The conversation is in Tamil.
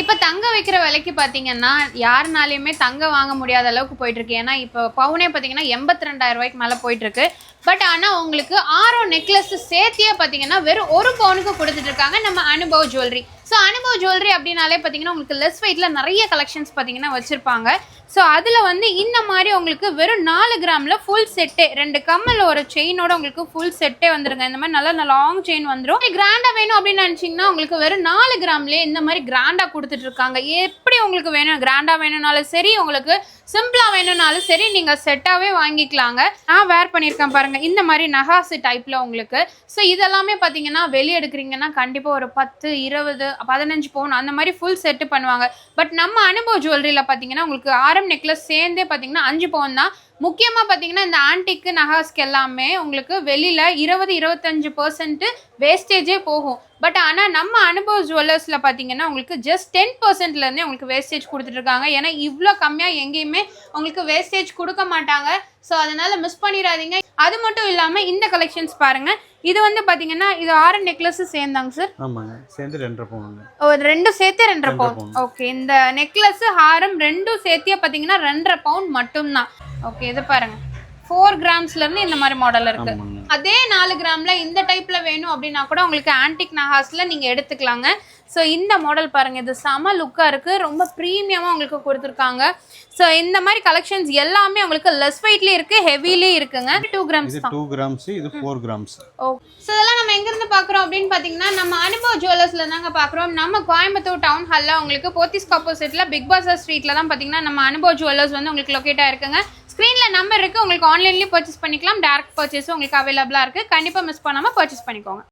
இப்போ தங்க வைக்கிற விலைக்கு பார்த்தீங்கன்னா யாருனாலையுமே தங்க வாங்க முடியாத அளவுக்கு போயிட்டு இருக்கு ஏன்னா இப்போ பவுனே பார்த்தீங்கன்னா எண்பத்தி ரெண்டாயிரம் ரூபாய்க்கு மேலே போயிட்டு இருக்கு பட் ஆனால் உங்களுக்கு ஆரோ நெக்லஸ் சேர்த்தியே பார்த்தீங்கன்னா வெறும் ஒரு பவுனுக்கு கொடுத்துட்டு இருக்காங்க. நம்ம அனுபவ ஜுவல்லரி. ஸோ அனுபவ ஜுவல்லரி அப்படின்னாலே பார்த்தீங்கன்னா உங்களுக்கு லெஸ் வெயிட்டில் நிறைய கலெக்ஷன்ஸ் பார்த்தீங்கன்னா வச்சுருப்பாங்க. ஸோ அதில் வந்து இந்த மாதிரி உங்களுக்கு வெறும் நாலு கிராமில் ஃபுல் செட்டே ரெண்டு கம்மல் ஒரு செயினோட உங்களுக்கு ஃபுல் செட்டே வந்துருங்க. இந்த மாதிரி நல்லா லாங் செயின் வந்துடும் கிராண்டாக வேணும் அப்படின்னு நினச்சிங்கன்னா உங்களுக்கு வெறும் நாலு கிராம்லேயே இந்த மாதிரி கிராண்டாக கொடுத்துட்டு இருக்காங்க எப்படி உங்களுக்கு வேணும் கிராண்டாக வேணும்னாலும் சரி உங்களுக்கு சிம்பிளாக வேணும்னாலும் சரி நீங்கள் செட்டாகவே வாங்கிக்கலாங்க. நான் வேர் பண்ணியிருக்கேன் பாருங்க. இந்த மாதிரி நகாசு டைப்பில் உங்களுக்கு. ஸோ இதெல்லாமே பார்த்தீங்கன்னா வெளியே எடுக்கிறீங்கன்னா கண்டிப்பாக ஒரு பத்து இருபது பதினஞ்சு பவுன் அந்த மாதிரி ஃபுல் செட்டு பண்ணுவாங்க. பட் நம்ம அனுபவ ஜுவல்லரியில் பார்த்தீங்கன்னா உங்களுக்கு ஆரம் நெக்லஸ் சேர்ந்தே பார்த்தீங்கன்னா அஞ்சு பவுன் தான். முக்கியமாக பார்த்தீங்கன்னா இந்த ஆன்டிக்கு நகாஸ்க்கு எல்லாமே உங்களுக்கு வெளியில் இருபது இருபத்தஞ்சு பர்சன்ட்டு வேஸ்டேஜே போகும். பட் ஆனால் நம்ம அனுபவ ஜுவல்லர்ஸில் பார்த்தீங்கன்னா உங்களுக்கு ஜஸ்ட் டென் பர்சன்ட்லேருந்தே உங்களுக்கு வேஸ்டேஜ் கொடுத்துட்ருக்காங்க ஏன்னா இவ்வளோ கம்மியாக எங்கேயுமே உங்களுக்கு வேஸ்டேஜ் கொடுக்க மாட்டாங்க. ஸோ அதனால் மிஸ் பண்ணிடாதீங்க. அது மட்டும் இல்லாமல் இந்த கலெக்ஷன்ஸ் பாருங்கள் இது வந்து பார்த்தீங்கன்னா இது ஆறு நெக்லஸ் சேர்ந்தாங்க சார் ஆமாங்க. சேர்ந்து ரெண்டரை பவுனுங்க. ஓ ரெண்டும் சேர்த்து ரெண்டரை பவுன். பவுன். ஓகே இந்த நெக்லஸ் ஹாரம் ரெண்டும் சேர்த்தியே பார்த்தீங்கன்னா ரெண்டரை பவுன் மட்டும்தான். ஓகே இது பாருங்க. ஃபோர் கிராம்ஸ்ல இருந்து இந்த மாதிரி மாடல் இருக்கு. அதே நாலு கிராம்ல இந்த டைப்ல வேணும் அப்படின்னா கூட உங்களுக்கு ஆன்டிக் நகாஸ்ல நீங்க எடுத்துக்கலாங்க. ஸோ இந்த மாடல் பாருங்க இது செம லுக்கா இருக்கு. ரொம்ப ப்ரீமியமா உங்களுக்கு கொடுத்துருக்காங்க. ஸோ இந்த மாதிரி கலெக்ஷன்ஸ் எல்லாமே உங்களுக்கு லெஸ் வெயிட்லயும் இருக்கு ஹெவிலையும் இருக்குங்க. டூ கிராம்ஸ் டூ கிராம்ஸ் இது ஃபோர் கிராம்ஸ் ஓ ஸோ இதெல்லாம் நம்ம எங்கேருந்து பார்க்குறோம் அப்படின்னு பார்த்தீங்கன்னா நம்ம அனுபவ ஜுவல்லர்ஸ்ல தாங்க பார்க்குறோம். நம்ம கோயம்புத்தூர் டவுன் ஹாலில் உங்களுக்கு போத்திஸ் ஆப்போசிட்டில் பிக் பாஸர் ஸ்ட்ரீட்டில் தான் பார்த்தீங்கன்னா நம்ம அனுபவ ஜுவல்லர்ஸ் வந்து உங்களுக்கு லொக்கேட் ஆயிருக்குங்க ஸ்க்ரீனில் நம்பர் இருக்குது உங்களுக்கு ஆன்லைன்லேயும் பர்ச்சேஸ் பண்ணிக்கலாம். டேரக்ட் பர்ச்சேஸும் உங்களுக்கு அவைலபிளாக இருக்குது கண்டிப்பாக மிஸ் பண்ணாமல் பர்ச்சேஸ் பண்ணிக்கோங்க.